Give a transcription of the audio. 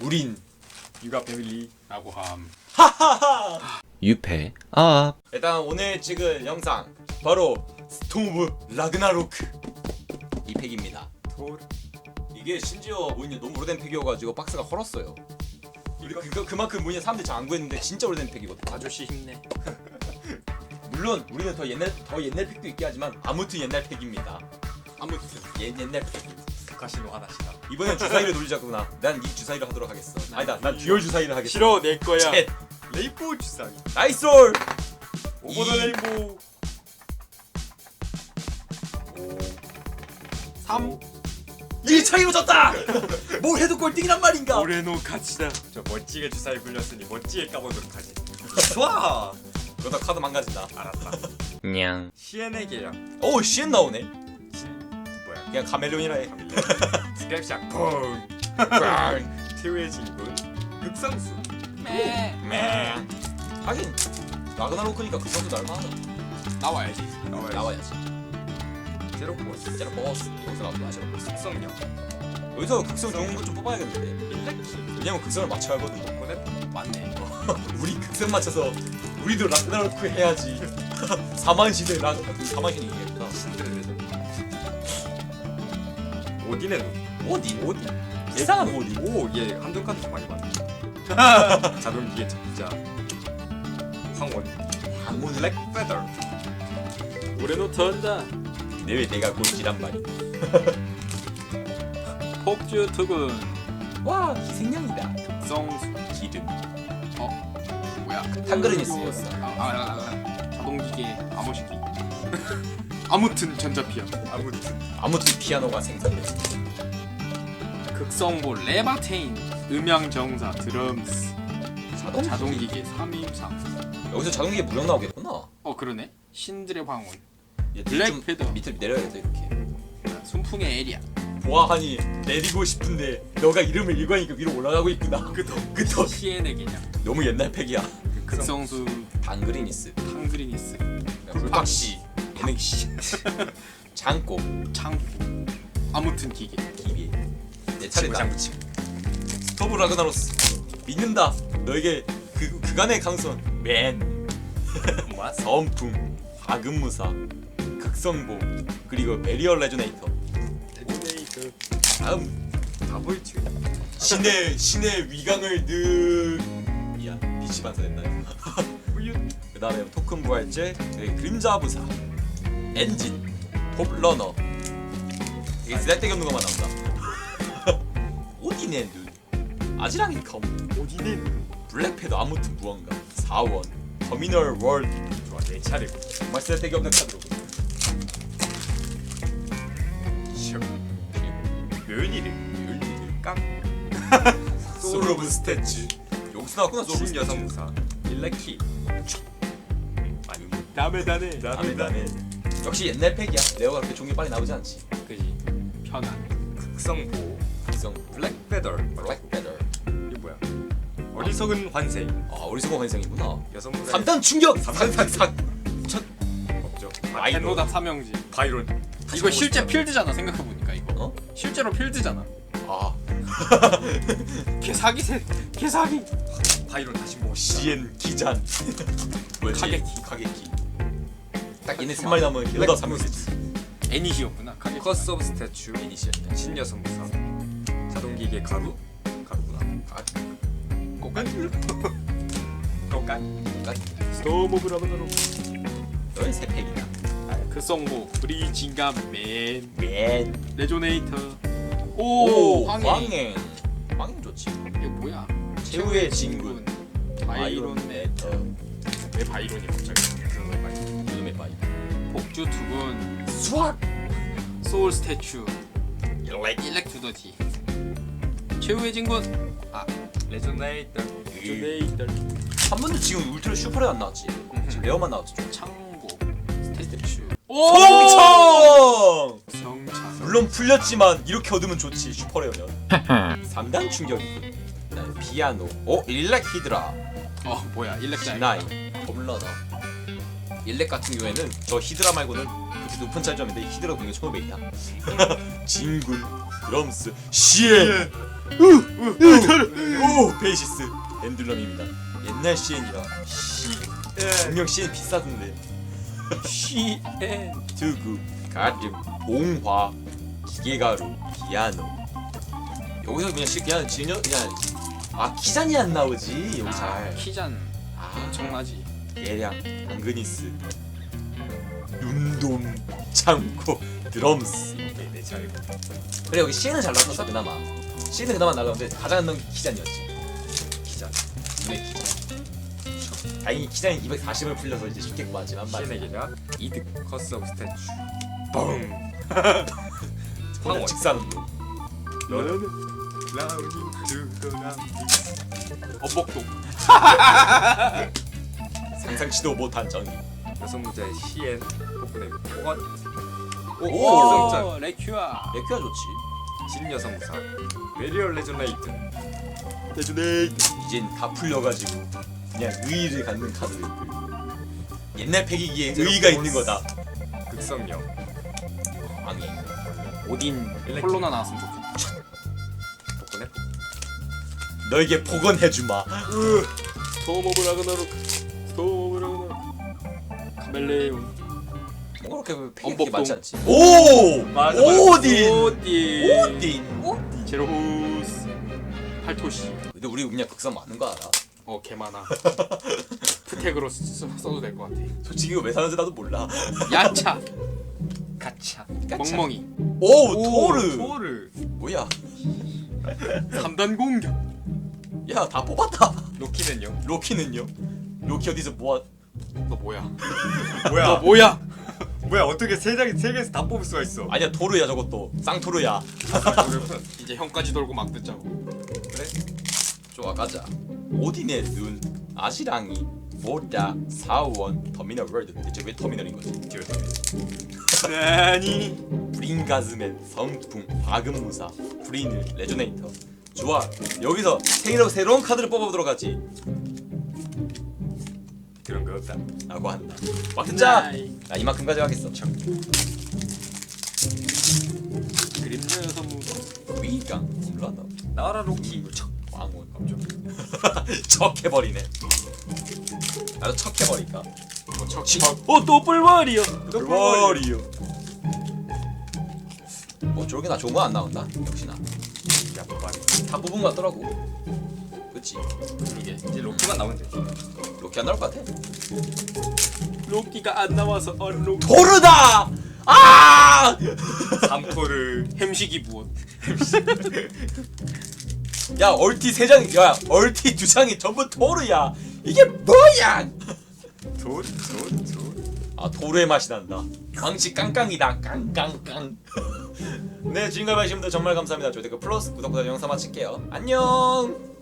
우린 육아 패밀리라고 함. 유패 아 일단 오늘 찍을 영상 바로 스톰 오브 라그나로크. 이 팩입니다. 이게 심지어 뭐냐 너무 오래된 팩이어가지고 박스가 헐었어요. 이거 그, 그만큼 뭐냐 사람들이 잘 안 구했는데 진짜 오래된 팩이거든. 아저씨 힘내. 물론 우리는 더 옛날 더 옛날 팩도 있긴 하지만 아무튼 옛날 팩입니다. 아무튼. 옛, 옛날 팩 가시노 하나시다. 이번엔 주사위를 돌리자꾸나 난 이 주사위를 하도록 하겠어 아니다 난 듀얼 주사위를 하겠어 싫어 내 거야. 챗 레이보 주사위. 나이스 롤 오버 더 이- 레이보. 3 이 차이로 졌다 뭘 해도 꼴등이란 말인가 오레노 가치다. 저 멋지게 주사위 굴렸으니 멋지게 까보도록 하지. 좋아. 그러다 카드 망가진다 알았다. 냥 시엔의 계약. 오 시엔 나오네? 그냥 카멜레온이라 해 스크랩샷 펑. 태우의 진군. 극성수. 매 하긴 라그나로크니까 그 정도 날만하다 나와야지. 나와야지. 나와야지 제로 보스. 제로 버스 여기서 나온다 제로 버스 특성력. 여기서 극성 좋은 거좀 뽑아야겠는데 일렉키. 왜냐면 극성을 맞춰야 하거든 보내. 맞네. 우리 극성 맞춰서 우리도 라그나로크 해야지 4만 시대 라 4만 시대 이기 오딘의 눈. 오딘 오딘. 이상한 오딘 오, 얘 카드 좀 많이 받네. 자동기의 적자. 황원. 방문 블랙 페더. 올해도 턴다 내왜 내가 꼴찌란 말이 폭주 투군 와 희생양이다 성수 기름 뭐야 한글은 있어요. 아, 아, 아, 아. 자동기계 암호시기 아무튼 전자피아 아무튼. 아무튼 피아노가 생산됐어 극성보 레바테인 음향정사 드럼스 자동 자동기계 3임상. 여기서 자동기계 무력 나오겠구나. 어 그러네. 신들의 황혼. 얘 블랙 좀 패더. 밑으로 내려야겠다 이렇게. 순풍의 에리아. 보아하니 내리고 싶은데 너가 이름을 읽으니까 위로 올라가고 있구나. 그더 그더 시엔의 개념. 너무 옛날 팩이야. 극성수 당그리니스. 탕그리니스. 불박씨 예능씨 장고. 창고. 아무튼 기계. 기비 내 차례다 스토브 라그나로스. 믿는다. 너에게 그 그간의 강선. 맨. 뭐야? 선풍 과금무사 극성보 그리고 베리어 레조네이터. 레지네이터. 다음. 튜. 신의 신의 위강을 느 미안 빛이? 우유. 그 다음에 토큰 부활제 그리고 그림자 부사 엔진 톱러너 이게 쓸데기 없는 것만 나온다 오딘의 눈 아지랑이 검 오딘의 블랙패드 아무튼 무언가 4원 터미널 월드 좋아, 내 차례고. 정말 쓸데기 없는 카드로 슉. 그리고 묘연이를. 율리드 깡. 소울 오브 스태츠 여기서 나왔구나 소울 오브 스태츠. 일렉키. 아니. 다음에 다네 다음에 다음에 역시 옛날 팩이야 레오가 그렇게 종이 빨리 나오지 않지 그지 편안 극성보. 극성 블랙 페더. 블랙패더 이게 뭐야? 어리석은 환생. 아 어리석은 환생이구나 여성무사. 3단 충격! 3단 삭 없죠. 바이론. 펜로답 삼형제 바이론. 이거 실제 필드잖아 생각해보니까 이거 어? 실제로 필드잖아 아 개사기세 개사기 바이론 다시 뭐 CN 기잔 뭐였지? 카게키. 카게키 딱 얘네 세 마리 남으면 3명 쓰지. 애니시였구나 카게 커스 오브 스태츄. 애니시였다. 신여성 무사. 자동기계 가루. 가루구나. 아, 꽃간. 꽃간. 스톰 오브 라브나로. 너의 세 팩이다 극성보 브리징감 맨. 맨. 레조네이터. 오, 오, 황해. 황행 황행 좋지. 이거 뭐야? 최후의 진군. 바이론 메터. 왜 바이론이 갑자기 복주 투군 수학 소울 스태츄 일렉 일렉 투더티 최후의 진군. 레조네이터. 레조네이터. 한 번도 지금 울트라 슈퍼레 안 나왔지? 지금 레어만 나왔지 좀. 창고 스태츄. 엄청 성창. 물론 풀렸지만 이렇게 얻으면 좋지 슈퍼레어면 3단 충격이군 그다음에 피아노. 오 일렉 히드라. 어 뭐야 일렉자 G9 범러너 일렉 같은 경우에는 저 히드라 말고는 그렇게 높은 차이점인데 히드라 공격 1500이야 진군 드럼스 시에 네메시스 엔들럼입니다. 옛날 씨 분명 CN 비싸던데. CN 두구 가름 공화 기계가루 피아노. 여기서 그냥 시- 그냥 진여 그냥 아 키잔이 안 나오지 여기 잘. 키잔. 아 엄청나지 예량 당그니스 눈돔 창고 드럼스 오케이 내 차례. 그래 여기 CN은 잘 나왔었어 그나마 CN은 그나마 나가는데 가장 안게 키잔이었지 기자. 눈에 키잔 다행히 키잔이 240을 풀려서 이제 쉽게 구하지만 맞아 시엔에게가 이득 커스텀 스태츄. 뻥. 황원 직사는 너는 라운딩 두더라. 어복도 상상치도 못한 정의 여섯 문자의 시엔 폭군의 폭언. 오! 오! 레큐아. 레큐아 좋지. 신여성사. 메리얼 레조네이트. 레주네이트 이젠 다 풀려가지고 그냥 의의를 갖는 카드들 옛날 패기기에 의의가 있는 거다. 극성령. 왕이. 오딘 일렉- 콜로나 나왔으면 좋겠다. 폭군의 너에게 복원해주마. 스톰 오브 라그나로크 멜레온 뭔가 그렇게 엄복동. 많지 않지 오! 맞아, 맞아. 오딘! 오딘 오딘! 오딘 제로후스 팔토시 근데 우리 그냥 극성 많은 거 알아 어 개많아 푸텍으로 쓰, 쓰- 써도 될 것 같아 솔직히 이거 왜 사는지 나도 몰라 야차 가차 가차. 멍멍이 오! 토르! 토르. 뭐야 3단 공격 야 다 뽑았다 로키는요? 로키는요? 로키 어디서 모아 너 뭐야? 뭐야? 너 뭐야? 뭐야? 어떻게 세 장이 세 개에서 다 뽑을 수가 있어? 아니야 토르야 저것도. 쌍토르야. 이제 형까지 돌고 막 듣자고. 그래? 좋아 가자. 오딘의 눈? 아시랑이 모다 사원 터미널 월드. 대체 왜 터미널인 거지? 아니. 브링가즈맨 성풍 화금무사 브리늘 레조네이터. 좋아 여기서 새로 새로운 카드를 뽑아보도록 하지 그런 거 없다. 라고 한다. 막 듣자! 나이. 나 이만큼 가져가겠어. 그림자 여섯 무덤 위강 홈런너 나와라 로키. 척. 왕원 척해버리네. 나도 척해버릴까? 어또 뿔벌이요. 불월이요. 뭐 저렇게 나 좋은 거 안 나온다? 역시나. 야 빨리. 다 뽑은 거 같더라고 그치? 이게 이제 로키만 나오면 되지. 로키 안 나올 것 같아. 로키가 안 나와서 언로 토르다! 아! 삼토르. 햄식이 무엇? 야 얼티 세 장이 야 얼티 두 장이 전부 토르야. 이게 뭐야? 토르 토르 토르. 아 토르의 맛이 난다. 광시 깡깡이다. 깡깡깡. 네 지금까지 봐주신 분들 정말 감사합니다. 저희 그 플러스 구독과 영상 마칠게요. 안녕